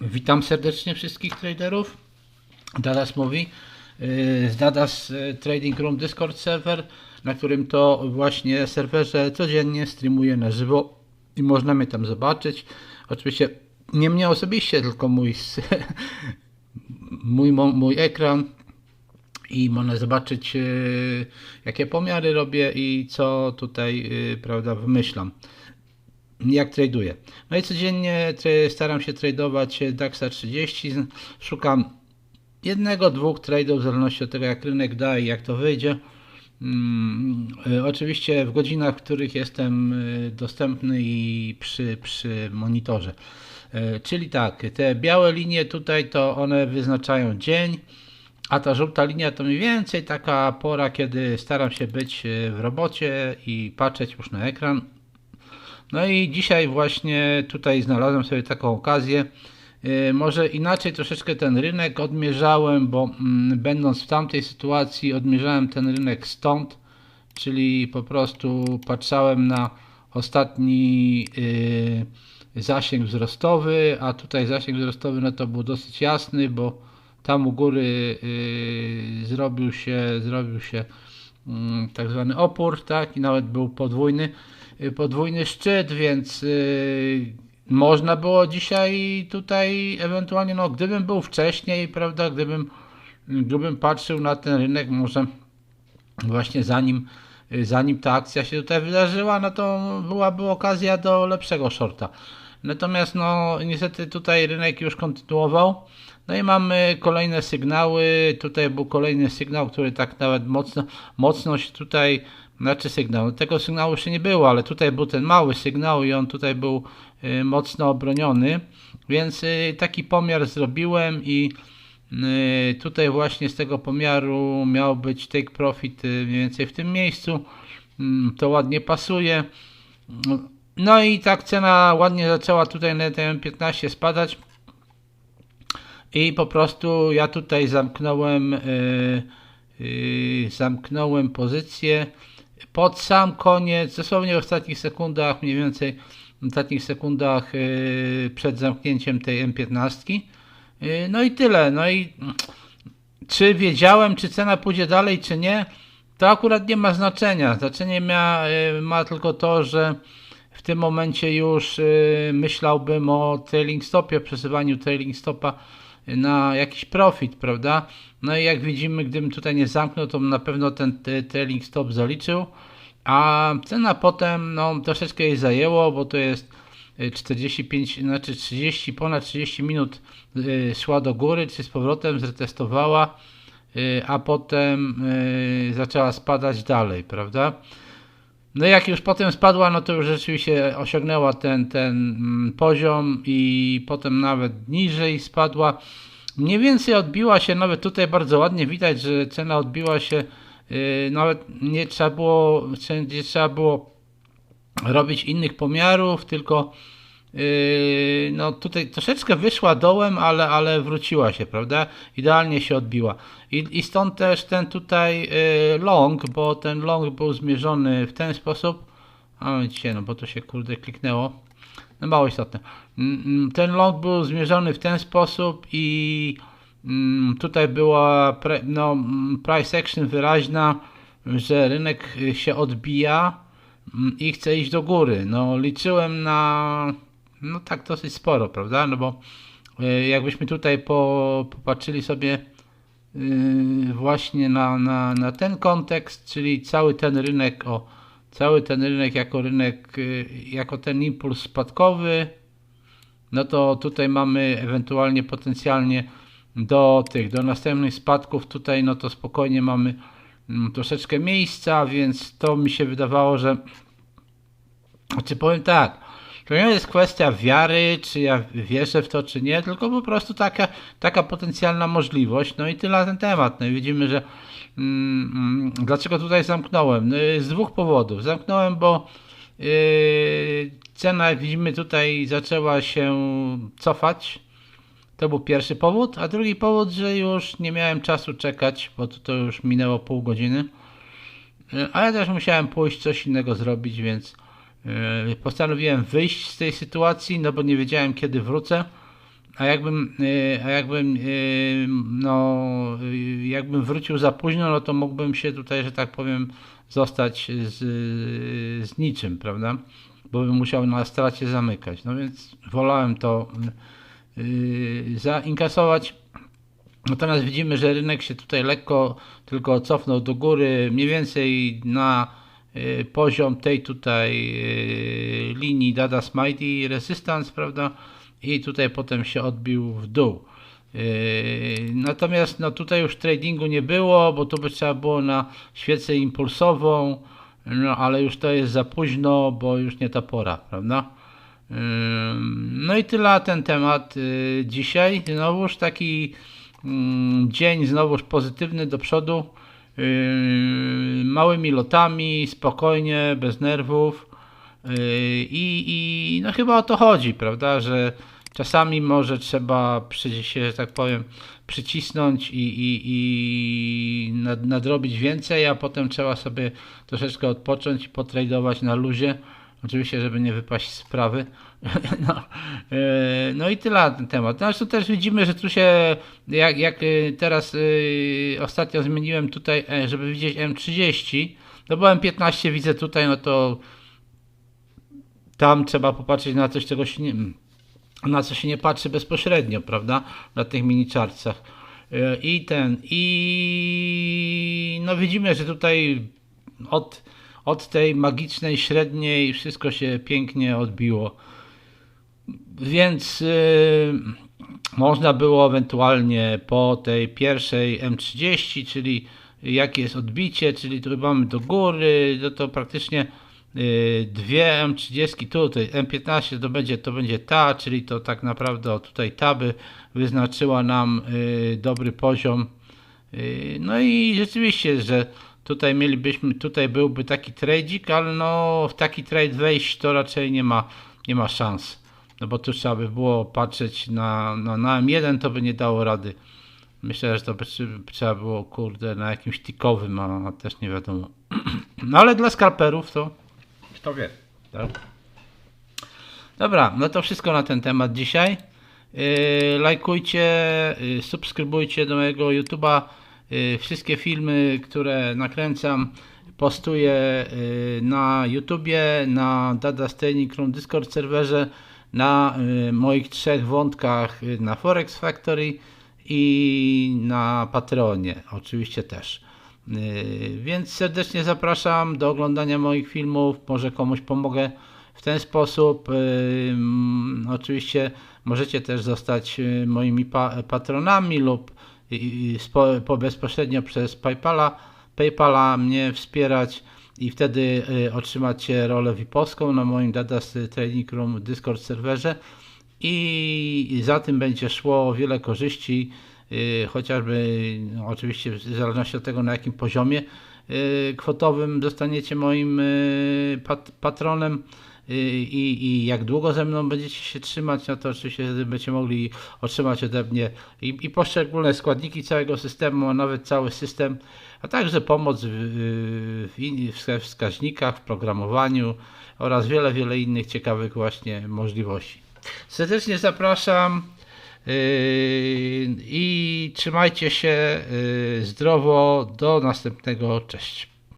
Witam serdecznie wszystkich traderów. Dadas mówi z Dadas yy, Trading Room Discord server, na którym to właśnie serwerze codziennie streamuję na żywo i można mnie tam zobaczyć. Oczywiście nie mnie osobiście, tylko mój, mój, mój ekran i można zobaczyć yy, jakie pomiary robię i co tutaj prawda wymyślam jak traduję. No i codziennie staram się tradować DAXa 30. Z- Szukam jednego, dwóch tradeów w zależności od tego jak rynek da i jak to wyjdzie. Mm, y, oczywiście w godzinach, w których jestem y, dostępny i przy, przy monitorze. Czyli tak, te białe linie tutaj to one wyznaczają dzień, a ta żółta linia to mniej więcej taka pora, kiedy staram się być w robocie i patrzeć już na ekran. No i dzisiaj właśnie tutaj znalazłem sobie taką okazję. Yy, Może inaczej troszeczkę ten rynek odmierzałem, bo mm, będąc w tamtej sytuacji odmierzałem ten rynek stąd, czyli po prostu patrzałem na ostatni yy, zasięg wzrostowy, a tutaj zasięg wzrostowy no to był dosyć jasny, bo tam u góry yy, zrobił się, zrobił się mm, tak zwany opór, tak, i nawet był podwójny, y, podwójny szczyt, więc y, można było dzisiaj tutaj ewentualnie, no gdybym był wcześniej, prawda, gdybym, gdybym patrzył na ten rynek, może właśnie zanim, y, zanim ta akcja się tutaj wydarzyła, no to byłaby okazja do lepszego shorta. Natomiast no niestety tutaj rynek już kontynuował. No i mamy kolejne sygnały. Tutaj był kolejny sygnał, który tak nawet mocno, mocno się tutaj, znaczy sygnał, tego sygnału jeszcze nie było, ale tutaj był ten mały sygnał i on tutaj był y, mocno obroniony. Więc y, taki pomiar zrobiłem i y, tutaj właśnie z tego pomiaru miał być take profit mniej więcej w tym miejscu. Mm, To ładnie pasuje. No i tak cena ładnie zaczęła tutaj na tym 15 spadać. I po prostu ja tutaj zamknąłem zamknąłem pozycję pod sam koniec, dosłownie w ostatnich sekundach, mniej więcej w ostatnich sekundach yy, przed zamknięciem tej M15. Yy, no i tyle. No i czy wiedziałem, czy cena pójdzie dalej, czy nie, to akurat nie ma znaczenia. Znaczenie ma, y, ma tylko to, że w tym momencie już y, myślałbym o trailing stopie, przesuwaniu trailing stopa na jakiś profit, prawda? No i jak widzimy, gdybym tutaj nie zamknął, to na pewno ten trailing stop zaliczył, a cena potem no, troszeczkę jej zajęło, bo to jest y, 45, znaczy 30, ponad 30 minut y, szła do góry, czy z powrotem zretestowała, y, a potem y, zaczęła spadać dalej, prawda? No jak już potem spadła, no to już rzeczywiście osiągnęła ten, ten mm, poziom i potem nawet niżej spadła. Mniej więcej odbiła się, nawet tutaj bardzo ładnie widać, że cena odbiła się, yy, nawet nie trzeba było, nie trzeba było robić innych pomiarów, tylko no tutaj troszeczkę wyszła dołem, ale, ale wróciła się, prawda? Idealnie się odbiła. I, i stąd też ten tutaj yy, long, bo ten long był zmierzony w ten sposób. A widzicie, no bo to się kurde kliknęło. No mało istotne. Mm, mm, Ten long był zmierzony w ten sposób i mm, tutaj była pre, no, price action wyraźna, że rynek się odbija i chce iść do góry. No liczyłem na no tak dosyć sporo, prawda? No bo y, jakbyśmy tutaj po, popatrzyli sobie y, właśnie na, na, na ten kontekst, czyli cały ten rynek, o, cały ten rynek jako rynek, y, jako ten impuls spadkowy, no to tutaj mamy ewentualnie potencjalnie do tych, do następnych spadków tutaj, no to spokojnie mamy mm, troszeczkę miejsca, więc to mi się wydawało, że znaczy powiem tak, to nie jest kwestia wiary, czy ja wierzę w to, czy nie, tylko po prostu taka, taka potencjalna możliwość. No i tyle na ten temat. No i widzimy, że mm, dlaczego tutaj zamknąłem? No, z dwóch powodów. Zamknąłem, bo yy, cena, widzimy, tutaj zaczęła się cofać. To był pierwszy powód, a drugi powód, że już nie miałem czasu czekać, bo to, to już minęło pół godziny. Yy, A ja też musiałem pójść coś innego zrobić, więc postanowiłem wyjść z tej sytuacji, no bo nie wiedziałem kiedy wrócę. a jakbym, y, a jakbym, y, no, jakbym wrócił za późno, no to mógłbym się tutaj, że tak powiem, zostać z, z niczym, prawda? Bo bym musiał na stracie zamykać. No więc wolałem to yy, zainkasować. Natomiast widzimy, że rynek się tutaj lekko tylko cofnął do góry, mniej więcej na poziom tej tutaj y, linii Dada Smiley Resistance, prawda? I tutaj potem się odbił w dół. Yy, Natomiast no tutaj już tradingu nie było, bo tu by trzeba było na świecę impulsową, no ale już to jest za późno, bo już nie ta pora, prawda? No i tyle na ten temat dzisiaj. Znowuż taki mm, dzień, znowuż pozytywny do przodu. Yy, Małymi lotami, spokojnie, bez nerwów. Yy, I, I no chyba o to chodzi, prawda? Że czasami może trzeba przy, się, że tak powiem, przycisnąć i, i, i nad, nadrobić więcej, a potem trzeba sobie troszeczkę odpocząć i potradować na luzie. Oczywiście, żeby nie wypaść z sprawy. No, yy, no i tyle na ten temat. Zresztą też widzimy, że tu się, jak, jak yy, teraz yy, ostatnio zmieniłem tutaj, e, żeby widzieć M30, to byłem 15 widzę tutaj, no to tam trzeba popatrzeć na coś, czego się nie, na co się nie patrzy bezpośrednio, prawda? Na tych miniczarcach. I ten, i no widzimy, że tutaj od, od tej magicznej średniej wszystko się pięknie odbiło. Więc yy, można było ewentualnie po tej pierwszej M30, czyli jakie jest odbicie, czyli tu mamy do góry, no to praktycznie yy, dwie M30, tutaj M15 to będzie, to będzie ta, czyli to tak naprawdę tutaj ta by wyznaczyła nam yy, dobry poziom. Yy, no i rzeczywiście, że tutaj mielibyśmy, tutaj byłby taki trade'ik, ale no w taki trade wejść to raczej nie ma, nie ma szans. No bo tu trzeba by było patrzeć na, na, na M1, to by nie dało rady. Myślę, że to by trzeba było, kurde, na jakimś tikowym, a też nie wiadomo. No ale dla skalperów to Kto wie? tak. Dobra, no to wszystko na ten temat dzisiaj. Yy, lajkujcie, yy, subskrybujcie do mojego YouTube'a. Yy, wszystkie filmy, które nakręcam, postuję yy, na YouTubie, na Dada Staining Room Discord serwerze, na yy, moich trzech wątkach na Forex Factory i na Patreonie oczywiście też. Więc serdecznie zapraszam do oglądania moich filmów. Może komuś pomogę w ten sposób. Oczywiście możecie też zostać moimi pa patronami lub spo, po bezpośrednio przez PayPala, PayPala mnie wspierać i wtedy yy, otrzymacie rolę VIP-owską na moim Dadas Training Room Discord serwerze. I za tym będzie szło wiele korzyści, yy, chociażby no, oczywiście w zależności od tego na jakim poziomie yy, kwotowym zostaniecie moim pat patronem i, i jak długo ze mną będziecie się trzymać, no to oczywiście będziecie mogli otrzymać ode mnie i, i poszczególne składniki całego systemu, a nawet cały system, a także pomoc w, w, w wskaźnikach, w programowaniu oraz wiele, wiele innych ciekawych właśnie możliwości. Serdecznie zapraszam yy, i trzymajcie się yy, zdrowo. Do następnego. Cześć.